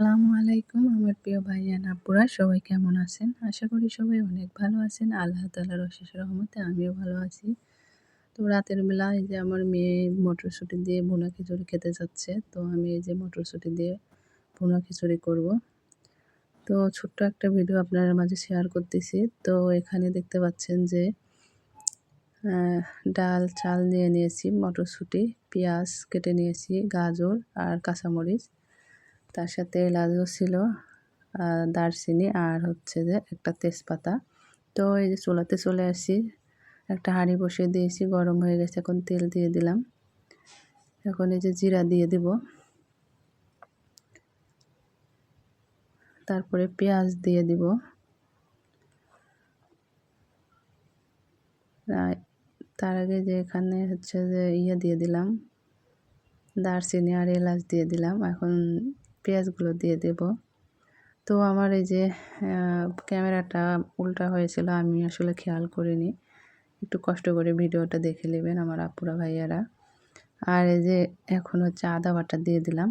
আসসালামু আলাইকুম, আমার প্রিয় ভাইয়ান আপুরা, সবাই কেমন আছেন? আশা করি সবাই অনেক ভালো আছেন। আল্লাহ তালার অশেষ রহমতে আমিও ভালো আছি। তো রাতের বেলা এই যে আমার মেয়ে মটরশুঁটি দিয়ে ভুনা খিচুড়ি খেতে যাচ্ছে, তো আমি এই যে মটরশুঁটি দিয়ে ভুনা খিচুড়ি করব। তো ছোট্ট একটা ভিডিও আপনার মাঝে শেয়ার করতেছি। তো এখানে দেখতে পাচ্ছেন যে ডাল, চাল নিয়ে নিয়েছি, মটরশুঁটি, পেঁয়াজ কেটে নিয়েছি, গাজর আর কাঁচামরিচ। তার সাথে এলাচও ছিল দারচিনি আর হচ্ছে যে একটা তেজপাতা। তো এই যে চুলাতে চলে আসি, একটা হাঁড়ি বসিয়ে দিয়েছি, গরম হয়ে গেছে, এখন তেল দিয়ে দিলাম। এখন এই যে জিরা দিয়ে দিব। তারপরে পেঁয়াজ দিয়ে দিব। তার আগে যে এখানে হচ্ছে যে ইয়ে দিয়ে দিলাম, দারচিনি আর এলাচ দিয়ে দিলাম। এখন পেঁয়াজগুলো দিয়ে দেব। তো আমার এই যে ক্যামেরাটা উল্টা হয়েছিল, আমি আসলে খেয়াল করিনি। একটু কষ্ট করে ভিডিওটা দেখে নেবেন আমার আপুরা ভাইয়ারা। আর এই যে, এখন হচ্ছে আদা বাটা দিয়ে দিলাম।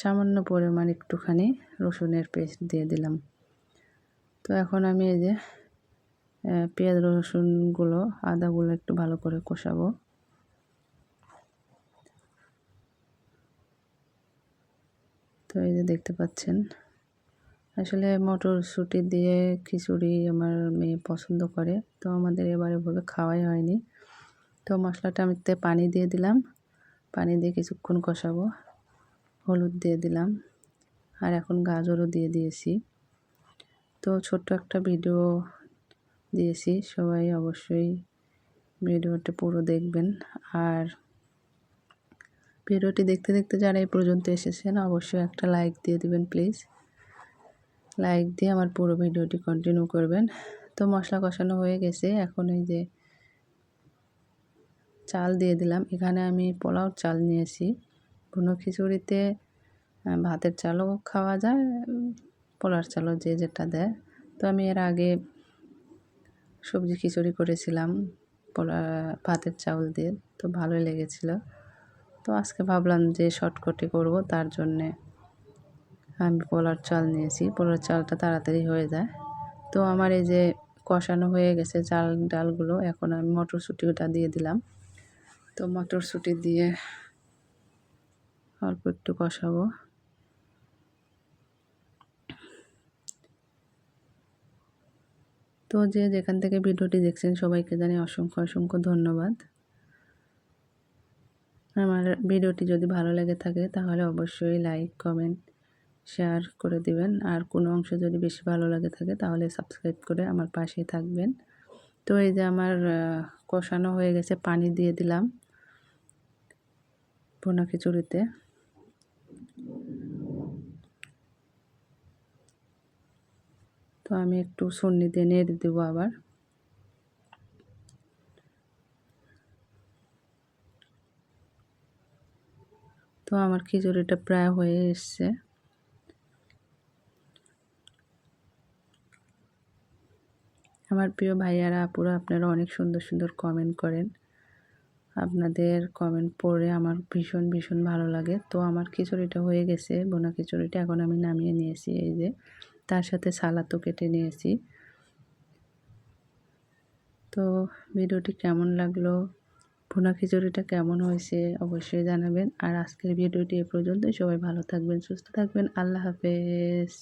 সামান্য পরিমাণ একটুখানি রসুনের পেস্ট দিয়ে দিলাম। তো এখন আমি এই যে পেঁয়াজ রসুনগুলো, আদাগুলো একটু ভালো করে কষাবো। তো এই যে দেখতে পাচ্ছেন। আসলে মটরশুঁটি দিয়ে খিচুড়ি আমার মেয়ে পছন্দ করে। তো আমাদের এবার এভাবে খাওয়াই হয়নি। তো মশলাটা আমি পানি দিয়ে দিলাম। পানি দিয়ে কিছুক্ষণ কষাবো। হলুদ দিয়ে দিলাম। আর এখন গাজরও দিয়ে দিয়েছি। তো ছোট্ট একটা ভিডিও দিয়েছি। সবাই অবশ্যই ভিডিওটা পুরো দেখবেন। আর ভিডিওটি দেখতে দেখতে যারা এই পর্যন্ত এসেছেন, অবশ্যই একটা লাইক দিয়ে দিবেন প্লিজ লাইক দিয়ে আমার পুরো ভিডিওটি কন্টিনিউ করবেন। তো মশলা কষানো হয়ে গেছে। এখন এই যে চাল দিয়ে দিলাম। এখানে আমি পোলাও চাল নিয়েছি। কোনো খিচুড়িতে ভাতের চালও খাওয়া যায় পোলার চালও যে যেটা দেয়। তো আমি এর আগে সবজি খিচুড়ি করেছিলাম, পোলা, ভাতের চাউল দিয়ে। তো ভালোই লেগেছিলো। তো আজকে ভাবলাম যে শর্টকটে করব, তার জন্যে আমি পোলার চাল নিয়েছি। পোলার চালটা তাড়াতাড়ি হয়ে যায়। তো আমার এই যে কষানো হয়ে গেছে চাল ডালগুলো, এখন আমি মটরশুঁটিটা দিয়ে দিলাম। তো মটরশুঁটি দিয়ে অল্প একটু কষাবো। তো যে যেখান থেকে ভিডিওটি দেখছেন সবাইকে জানি অসংখ্য অসংখ্য ধন্যবাদ। আমার ভিডিওটি যদি ভালো লেগে থাকে, তাহলে অবশ্যই লাইক কমেন্ট শেয়ার করে দিবেন। আর কোনো অংশ যদি বেশি ভালো লাগে থাকে, তাহলে সাবস্ক্রাইব করে আমার পাশেই থাকবেন। তো এই যে আমার কষানো হয়ে গেছে, পানি দিয়ে দিলাম পোনা খিচুড়িতে। তো আমি একটু সন্নি দিয়ে নেড়ে দেবো আবার। তো আমার খিচুড়িটা প্রায় হয়ে এসছে। আমার প্রিয় ভাইয়ারা, আপুরা, আপনারা অনেক সুন্দর সুন্দর কমেন্ট করেন। আপনাদের কমেন্ট পড়ে আমার ভীষণ ভীষণ ভালো লাগে। তো আমার খিচুড়িটা হয়ে গেছে, বোনা খিচুড়িটা এখন আমি নামিয়ে নিয়েছি, এই যে তার সাথে সালাদও কেটে নিয়েছি। তো ভিডিওটি কেমন লাগল? ভুনা খিচুড়িটা কেমন হয়েছে অবশ্যই জানাবেন। আর আজকের ভিডিওটি এ পর্যন্তই। সবাই ভালো থাকবেন, সুস্থ থাকবেন। আল্লাহ হাফেজ।